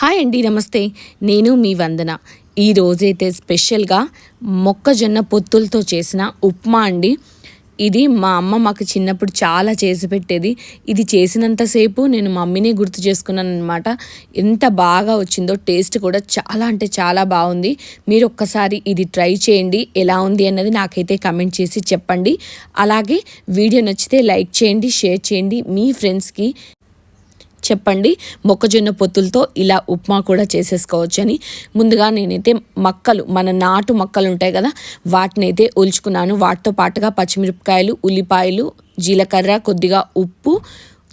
Hi అండి నమస్తే. నేను మీ వందన. ఈరోజైతే స్పెషల్గా మొక్కజొన్న పొత్తులతో చేసిన ఉప్మా అండి. ఇది మా అమ్మ మాకు చిన్నప్పుడు చాలా చేసి పెట్టేది. ఇది చేసినంతసేపు నేను మమ్మీనే గుర్తు చేసుకున్నాను అనమాట ఎంత బాగా వచ్చిందో టేస్ట్ కూడా చాలా అంటే చాలా బాగుంది. మీరు ఒక్కసారి ఇది ట్రై చేయండి. ఎలా ఉంది అన్నది నాకైతే కమెంట్ చేసి చెప్పండి. అలాగే వీడియో నచ్చితే లైక్ చేయండి షేర్ చేయండి. మీ ఫ్రెండ్స్కి చెప్పండి. మొక్కజొన్న పొత్తులతో ఇలా ఉప్మా కూడా చేసేసుకోవచ్చు అని ముందుగా నేనైతే మక్కలు మన నాటు మక్కలు ఉంటాయి కదా వాటిని అయితే ఒలుచుకున్నాను. వాటితో పాటుగా పచ్చిమిరపకాయలు ఉల్లిపాయలు జీలకర్ర కొద్దిగా ఉప్పు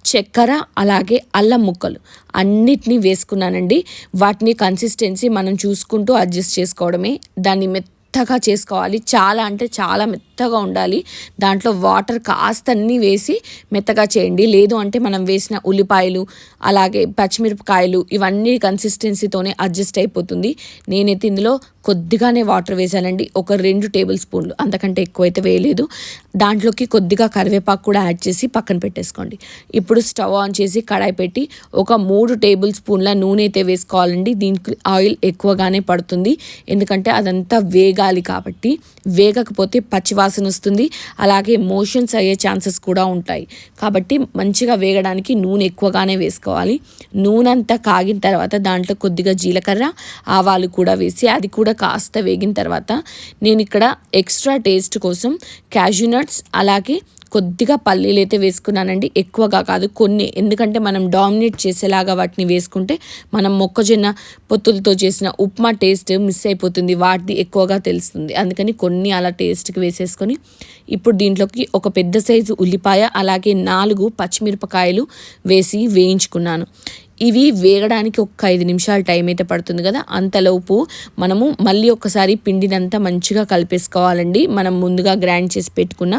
చక్కెర అలాగే అల్లం ముక్కలు అన్నిటినీ వేసుకున్నానండి. వాటిని కన్సిస్టెన్సీ మనం చూసుకుంటూ అడ్జస్ట్ చేసుకోవడమే. దాన్ని మెత్త మెత్తగా చేసుకోవాలి. చాలా అంటే చాలా మెత్తగా ఉండాలి. దాంట్లో వాటర్ కాస్త అన్నీ వేసి మెత్తగా చేయండి. లేదు అంటే మనం వేసిన ఉల్లిపాయలు అలాగే పచ్చిమిరపకాయలు ఇవన్నీ కన్సిస్టెన్సీతోనే అడ్జస్ట్ అయిపోతుంది. నేనైతే ఇందులో కొద్దిగానే వాటర్ వేసానండి. ఒక రెండు టేబుల్ స్పూన్లు. అంతకంటే ఎక్కువైతే వేయలేదు. దాంట్లోకి కొద్దిగా కరివేపాకు కూడా యాడ్ చేసి పక్కన పెట్టేసుకోండి. ఇప్పుడు స్టవ్ ఆన్ చేసి కడాయి పెట్టి ఒక మూడు టేబుల్ స్పూన్ల నూనె అయితే వేసుకోవాలండి. దీనికి ఆయిల్ ఎక్కువగానే పడుతుంది. ఎందుకంటే అదంతా వేగాలి కాబట్టి. వేగకపోతే పచ్చివాసన వస్తుంది. అలాగే మోషన్స్ అయ్యే ఛాన్సెస్ కూడా ఉంటాయి. కాబట్టి మంచిగా వేగడానికి నూనె ఎక్కువగానే వేసుకోవాలి. నూనె అంతా కాగిన తర్వాత దాంట్లో కొద్దిగా జీలకర్ర ఆవాలు కూడా వేసి అది కూడా కాస్త వేగిన తర్వాత నేను ఇక్కడ ఎక్స్ట్రా టేస్ట్ కోసం క్యాష్యూ నట్స్ అలాగే కొద్దిగా పల్లీలు అయితే వేసుకున్నానండి. ఎక్కువగా కాదు కొన్ని. ఎందుకంటే మనం డామినేట్ చేసేలాగా వాటిని వేసుకుంటే మనం మొక్కజొన్న పొత్తులతో చేసిన ఉప్మా టేస్ట్ మిస్ అయిపోతుంది వాటిది ఎక్కువగా తెలుస్తుంది. అందుకని కొన్ని అలా టేస్ట్కి వేసేసుకొని ఇప్పుడు దీంట్లోకి ఒక పెద్ద సైజు ఉల్లిపాయ అలాగే నాలుగు పచ్చిమిరపకాయలు వేసి వేయించుకున్నాను. ఇవి వేగడానికి ఒక ఐదు నిమిషాల టైం అయితే పడుతుంది కదా. అంతలోపు మనము మళ్ళీ ఒకసారి పిండినంతా మంచిగా కలిపేసుకోవాలండి. మనం ముందుగా గ్రైండ్ చేసి పెట్టుకున్న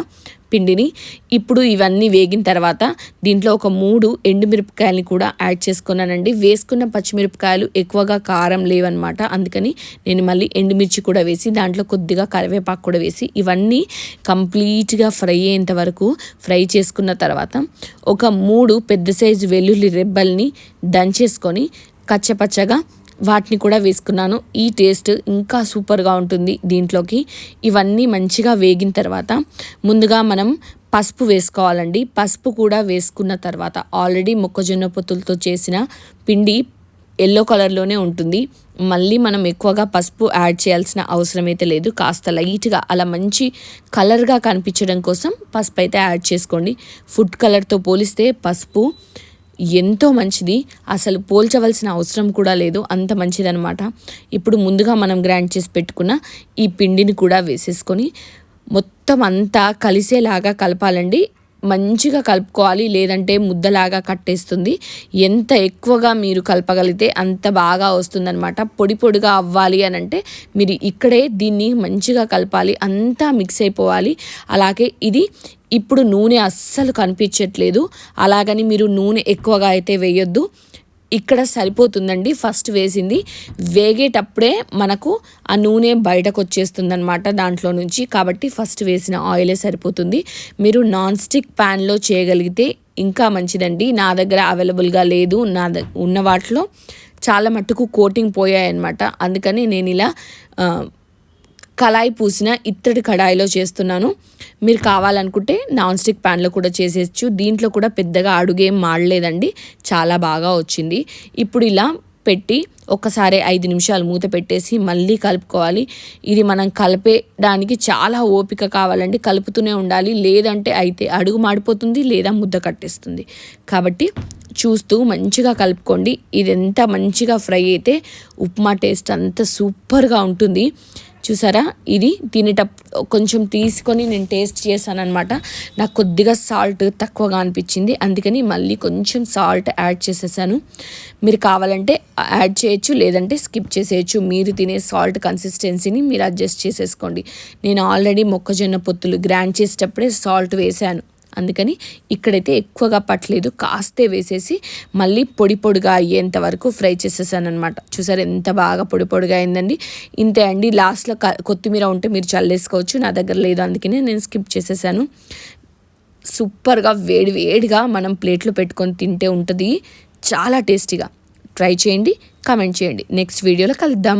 పిండిని. ఇప్పుడు ఇవన్నీ వేగిన తర్వాత దీంట్లో ఒక మూడు ఎండుమిరపకాయలని కూడా యాడ్ చేసుకున్నానండి. వేసుకున్న పచ్చిమిరపకాయలు ఎక్కువగా కారం లేవన్నమాట. అందుకని నేను మళ్ళీ ఎండుమిర్చి కూడా వేసి దాంట్లో కొద్దిగా కరివేపాకు కూడా వేసి ఇవన్నీ కంప్లీట్గా ఫ్రై అయ్యేంత వరకు ఫ్రై చేసుకున్న తర్వాత ఒక మూడు పెద్ద సైజు వెల్లుల్లి రెబ్బల్ని దంచేసుకొని కచ్చపచ్చగా వాటిని కూడా వేసుకున్నాను. ఈ టేస్ట్ ఇంకా సూపర్గా ఉంటుంది దీంట్లోకి. ఇవన్నీ మంచిగా వేగిన తర్వాత ముందుగా మనం పసుపు వేసుకోవాలండి. పసుపు కూడా వేసుకున్న తర్వాత ఆల్రెడీ మొక్కజొన్న పొత్తులతో చేసిన పిండి ఎల్లో కలర్లోనే ఉంటుంది. మళ్ళీ మనం ఎక్కువగా పసుపు యాడ్ చేయాల్సిన అవసరం అయితే లేదు. కాస్త లైట్గా అలా మంచి కలర్గా కనిపించడం కోసం పసుపు అయితే యాడ్ చేసుకోండి. ఫుడ్ కలర్తో పోలిస్తే పసుపు ఎంతో మంచిది. అసలు పోల్చవలసిన అవసరం కూడా లేదు. అంత మంచిదనమాట ఇప్పుడు ముందుగా మనం గ్రైండ్ చేసి పెట్టుకున్న ఈ పిండిని కూడా వేసేసుకొని మొత్తం అంతా కలిసేలాగా కలపాలండి. మంచిగా కలుపుకోవాలి లేదంటే ముద్దలాగా కట్టేస్తుంది. ఎంత ఎక్కువగా మీరు కలపగలిగితే అంత బాగా వస్తుందనమాట పొడి పొడిగా అవ్వాలి అని అంటే మీరు ఇక్కడే దీన్ని మంచిగా కలపాలి అంతా మిక్స్ అయిపోవాలి. అలాగే ఇది ఇప్పుడు నూనె అస్సలు కనిపించట్లేదు. అలాగని మీరు నూనె ఎక్కువగా అయితే వేయొద్దు. ఇక్కడ సరిపోతుందండి. ఫస్ట్ వేసింది. వేగేటప్పుడే మనకు ఆ నూనె బయటకు వచ్చేస్తుంది అనమాట దాంట్లో నుంచి. కాబట్టి ఫస్ట్ వేసిన ఆయిలే సరిపోతుంది. మీరు నాన్ స్టిక్ ప్యాన్లో చేయగలిగితే ఇంకా మంచిదండి. నా దగ్గర అవైలబుల్గా లేదు. నా ఉన్న వాటిలో చాలా మట్టుకు కోటింగ్ పోయాయన్నమాట. అందుకని నేను ఇలా కళాయి పూసిన ఇత్తడి కడాయిలో చేస్తున్నాను. మీరు కావాలనుకుంటే నాన్ స్టిక్ ప్యాన్లో కూడా చేసేయచ్చు. దీంట్లో కూడా పెద్దగా అడుగేం మాడలేదండి. చాలా బాగా వచ్చింది. ఇప్పుడు ఇలా పెట్టి ఒక్కసారి ఐదు నిమిషాలు మూత పెట్టేసి మళ్ళీ కలుపుకోవాలి. ఇది మనం కలిపేయడానికి చాలా ఓపిక కావాలండి. కలుపుతూనే ఉండాలి. లేదంటే అయితే అడుగు మాడిపోతుంది లేదా ముద్ద కట్టేస్తుంది. కాబట్టి చూస్తూ మంచిగా కలుపుకోండి. ఇది ఎంత మంచిగా ఫ్రై అయితే ఉప్మా టేస్ట్ అంత సూపర్గా ఉంటుంది. చూసారా? ఇది తినేటప్పుడు కొంచెం తీసుకొని నేను టేస్ట్ చేశాను అనమాట నాకు కొద్దిగా సాల్ట్ తక్కువగా అనిపించింది. అందుకని మళ్ళీ కొంచెం సాల్ట్ యాడ్ చేసేసాను. మీరు కావాలంటే యాడ్ చేయొచ్చు లేదంటే స్కిప్ చేసేయచ్చు. మీరు తినే సాల్ట్ కన్సిస్టెన్సీని మీరు అడ్జస్ట్ చేసేసుకోండి. నేను ఆల్రెడీ మొక్కజొన్న పొత్తులు గ్రాండ్ చేసేటప్పుడే సాల్ట్ వేశాను అందుకని ఇక్కడైతే ఎక్కువగా పట్టలేదు. కాస్తే వేసేసి మళ్ళీ పొడి పొడిగా అయ్యేంత వరకు ఫ్రై చేసేసాను అనమాట చూసారు ఎంత బాగా పొడి పొడిగా అయిందండి. ఇంతే అండి. లాస్ట్లో కొత్తిమీర ఉంటే మీరు చల్లేసుకోవచ్చు. నా దగ్గర లేదు అందుకనే నేను స్కిప్ చేసేసాను. సూపర్గా వేడి వేడిగా మనం ప్లేట్లో పెట్టుకొని తింటే ఉంటుంది. చాలా టేస్టీగా. ట్రై చేయండి కామెంట్ చేయండి. నెక్స్ట్ వీడియోలో కలుద్దాం.